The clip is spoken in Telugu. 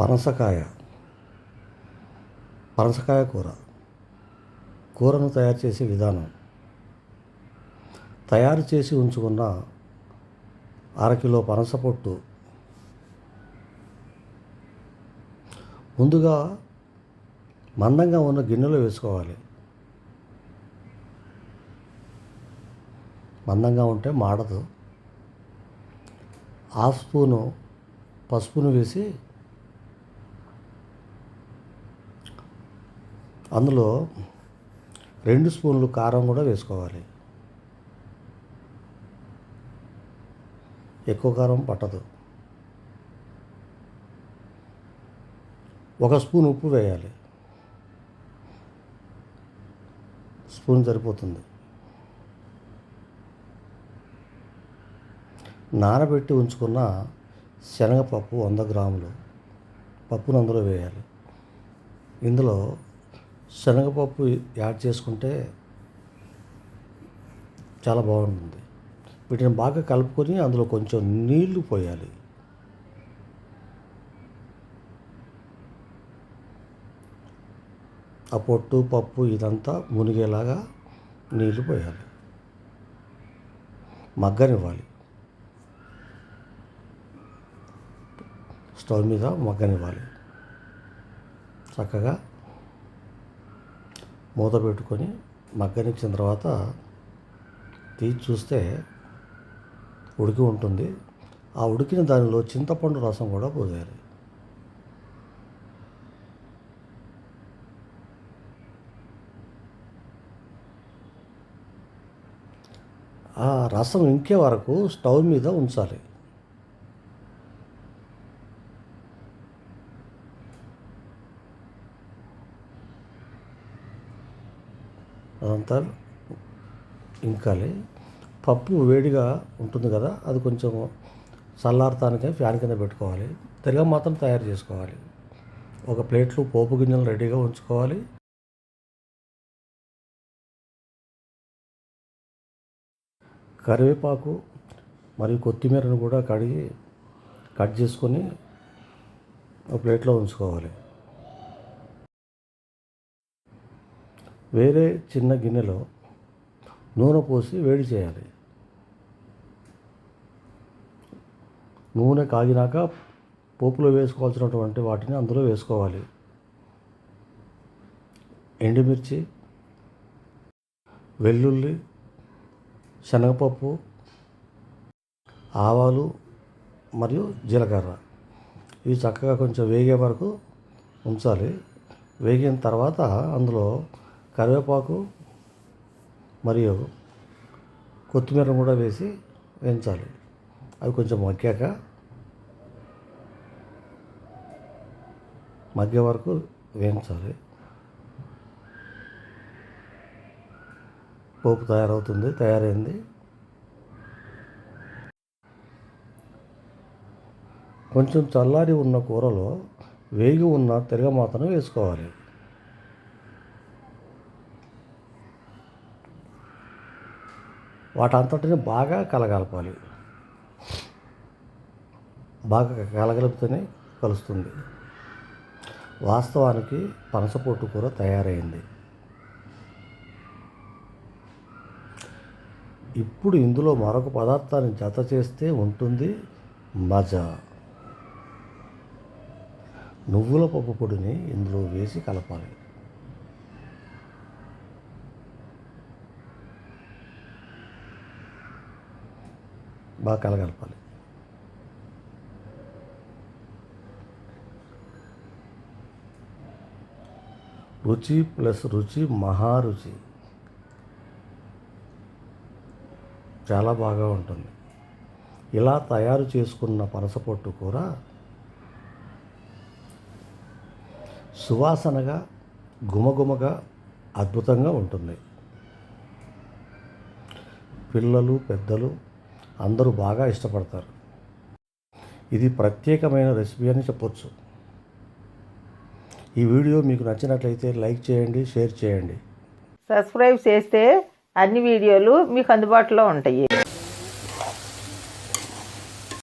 పనసకాయ. పనసకాయ కూర. కూరను తయారు చేసే విధానం. తయారు చేసి ఉంచుకున్న అరకిలో పనస పొట్టు. ముందుగా మందంగా ఉన్న గిన్నెలో వేసుకోవాలి. మందంగా ఉంటే మాడదు. హాఫ్ స్పూను పసుపును వేసి అందులో రెండు స్పూన్లు కారం కూడా వేసుకోవాలి. ఎక్కువ కారం పట్టదు. ఒక స్పూన్ ఉప్పు వేయాలి. స్పూన్ సరిపోతుంది. నానబెట్టి ఉంచుకున్న శనగపప్పు వంద గ్రాములు పప్పును అందులో వేయాలి. ఇందులో శనగపప్పు యాడ్ చేసుకుంటే చాలా బాగుంటుంది. వీటిని బాగా కలుపుకొని అందులో కొంచెం నీళ్ళు పోయాలి. ఆ పొట్టు పప్పు ఇదంతా మునిగేలాగా నీళ్ళు పోయాలి. మగ్గనివ్వాలి. స్టవ్ మీద మగ్గనివ్వాలి. చక్కగా మూత పెట్టుకొని మగ్గనిచ్చిన తర్వాత తీసి చూస్తే ఉడికి ఉంటుంది. ఆ ఉడికిన దానిలో చింతపండు రసం కూడా పోయాలి ఆ రసం ఇంకే వరకు స్టవ్ మీద ఉంచాలి. అదంతా ఇంకాలి. పప్పు వేడిగా ఉంటుంది కదా అది కొంచెం చల్లారటానికి ఫ్యాన్ కింద పెట్టుకోవాలి. తిరగ మాత్రం తయారు చేసుకోవాలి. ఒక ప్లేట్లో పోపు గింజలు రెడీగా ఉంచుకోవాలి. కరివేపాకు మరియు కొత్తిమీరను కూడా కడిగి కట్ చేసుకొని ఒక ప్లేట్లో ఉంచుకోవాలి. వేరే చిన్న గిన్నెలో నూనె పోసి వేడి చేయాలి. నూనె కాగినాక పోపులో వేసుకోవాల్సినటువంటి వాటిని అందులో వేసుకోవాలి. ఎండుమిర్చి వెల్లుల్లి శనగపప్పు ఆవాలు మరియు జీలకర్ర. ఇవి చక్కగా కొంచెం వేగే వరకు ఉంచాలి. వేగిన తర్వాత అందులో కరివేపాకు మరియు కొత్తిమీర కూడా వేసి వేయించాలి. అవి కొంచెం మగ్గాక మగ్గే వరకు వేయించాలి. పోపు తయారవుతుంది తయారైంది. కొంచెం చల్లారి ఉన్న కూరలో వేగి ఉన్న తిరగమాతను వేసుకోవాలి. వాటంతటిని బాగా కలగలపాలి. బాగా కలగలిపితేనే కలుస్తుంది. వాస్తవానికి పనసపొట్టు కూర తయారైంది. ఇప్పుడు ఇందులో మరొక పదార్థాన్ని జత చేస్తే ఉంటుంది మజా. నువ్వుల పప్పు పొడిని ఇందులో వేసి కలపాలి. బాగా కలగలపాలి. రుచి ప్లస్ రుచి మహారుచి చాలా బాగా ఉంటుంది. ఇలా తయారు చేసుకున్న పనసపొట్టు కూర సువాసనగా గుమగుమగా అద్భుతంగా ఉంటుంది. పిల్లలు పెద్దలు అందరూ బాగా ఇష్టపడతారు. ఇది ప్రత్యేకమైన రెసిపీ అని చెప్పొచ్చు. ఈ వీడియో మీకు నచ్చినట్లయితే లైక్ చేయండి షేర్ చేయండి. సబ్స్క్రైబ్ చేస్తే అన్ని వీడియోలు మీకు అందుబాటులో ఉంటాయి.